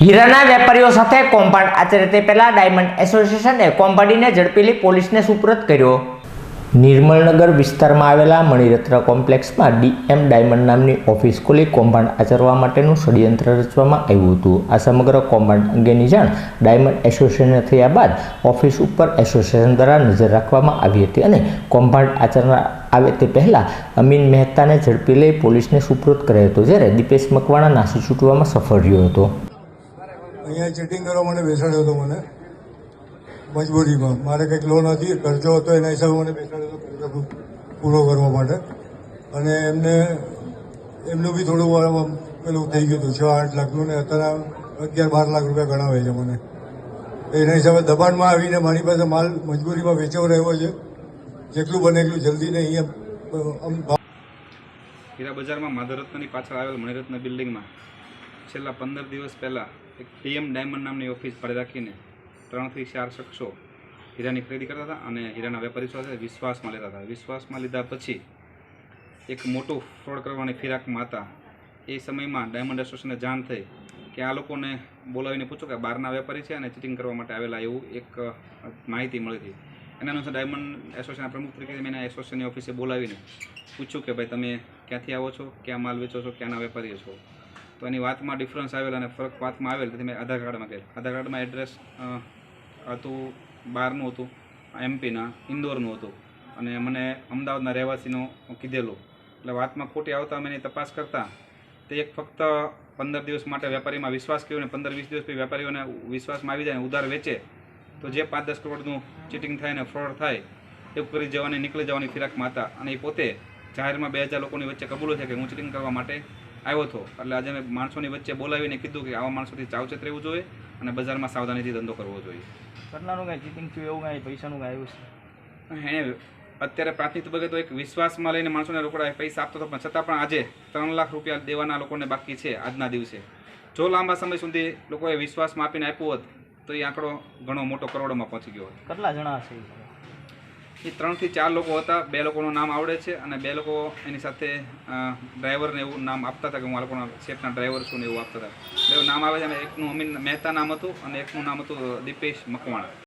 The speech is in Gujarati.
હીરાના વેપારીઓ સાથે કૌભાંડ. આચરે તે પહેલા ડાયમંડ એસોસિએશને કૌભાંડીને ઝડપેલી પોલીસને સુપ્રત કર્યો. નિર્મલનગર વિસ્તારમાં આવેલા મણિરત્ન કોમ્પ્લેક્સમાં ડીએમ ડાયમંડ નામની ઓફિસ ખોલી કૌભાંડ આચરવા માટેનું ષડયંત્ર રચવામાં આવ્યું હતું. આ સમગ્ર કૌભાંડ અંગેની જાણ ડાયમંડ એસોસિએશનને થયા બાદ ઓફિસ ઉપર એસોસિએશન દ્વારા નજર રાખવામાં આવી હતી અને કૌભાંડ આચરનાર આવે તે પહેલાં અમીન મહેતાને ઝડપી લઈ પોલીસને સુપ્રોત કર્યો હતો, જ્યારે દીપેશ મકવાણા નાસી છૂટવામાં સફળ રહ્યો હતો. અહીંયા ચીટિંગ કરવા માટે બેસાડ્યો હતો મને. મજબૂરીમાં. મારે કંઈક લોન હતી, કરજો હતો, એના હિસાબે મને બેસાડ્યો હતો, કરજો પૂરો કરવા માટે. અને એમને, એમનું બી થોડું પેલું થઈ ગયું હતું છ આઠ લાખનું ને અત્યારે અગિયાર બાર લાખ રૂપિયા ગણાવે છે મને. એના હિસાબે દબાણમાં આવીને મારી પાસે માલ મજબૂરીમાં વેચવો રહ્યો છે. જેટલું બને એટલું જલ્દી ને અહીંયા હીરા બજારમાં માધવરત્નની પાછળ આવેલ મણિરત્ન બિલ્ડિંગમાં છેલ્લા પંદર દિવસ પહેલાં એક પીએમ ડાયમંડ નામની ઓફિસ ભાડે રાખીને ત્રણથી ચાર શખ્સો હીરાની ખરીદી કરતા હતા અને હીરાના વેપારી સાથે વિશ્વાસમાં લેતા હતા. વિશ્વાસમાં લીધા પછી એક મોટું ફ્રોડ કરવાની ફિરાકમાં હતા. એ સમયમાં ડાયમંડ એસોસિએશનને જાણ થઈ કે આ લોકોને બોલાવીને પૂછો કે બહારના વેપારી છે અને ચીટિંગ કરવા માટે આવેલા એવું એક માહિતી મળી હતી. એના અનુસાર ડાયમંડ એસોસિએશનના પ્રમુખ તરીકે મેં એના એસોસિએશનની ઓફિસે બોલાવીને પૂછ્યું કે ભાઈ તમે ક્યાંથી આવો છો? ક્યાં માલ વેચો છો? ક્યાંના વેપારીઓ છો? તો એની વાતમાં ડિફરન્સ આવેલ અને ફરક વાતમાં આવેલ, તેથી મેં આધાર કાર્ડમાં ગયેલ આધાર કાર્ડમાં એડ્રેસ હતું બહારનું હતું એમપીના ઇન્દોરનું હતું. અને મને અમદાવાદના રહેવાસીનું કીધેલું. એટલે વાતમાં ખોટી આવતા અમે એની તપાસ કરતાં. તે એક ફક્ત પંદર દિવસ માટે વેપારીમાં વિશ્વાસ કર્યો ને પંદર વીસ દિવસ પછી વેપારીઓને વિશ્વાસમાં આવી જાય ઉધાર વેચે, તો જે પાંચ દસ કરોડનું ચીટિંગ થાય ને ફ્રોડ થાય એવું કરી જવાની, નીકળી જવાની ફિરાકમાં હતા. અને એ પોતે જાહેરમાં બે હજાર લોકોની વચ્ચે કબૂલો છે કે હું ચીટિંગ કરવા માટે આવ્યો હતો. એટલે આજે મેં માણસોની વચ્ચે બોલાવીને કીધું કે આવા માણસોથી ચાવચેત રહેવું જોઈએ અને બજારમાં સાવધાનીથી ધંધો કરવો જોઈએ. ઘટનાનું કાંઈ ચીટિંગ થયું એવું કાંઈ? પૈસાનું કાંઈ આવ્યું છે? એણે અત્યારે પ્રાથમિક તબક્કે તો એક વિશ્વાસમાં લઈને માણસોને રોકડા પૈસા આપતો હતો પણ છતાં પણ આજે ત્રણ લાખ રૂપિયા દેવાના લોકોને બાકી છે આજના દિવસે. જો લાંબા સમય સુધી લોકોએ વિશ્વાસમાં આપીને આપ્યું હોત તો એ આંકડો ઘણો મોટો કરોડોમાં પહોંચી ગયો હોત. કેટલા જણા હશે એ? ત્રણથી ચાર લોકો હતા બે લોકોનું નામ આવડે છે અને બે લોકો એની સાથે ડ્રાઈવરને એવું નામ આપતા હતા કે હું આ લોકોના સેટના ડ્રાઈવર છું ને એવું આપતા હતા બે નામ આવે છે અને એકનું અમીન મહેતા નામ હતું અને એકનું નામ હતું દીપેશ મકવાણા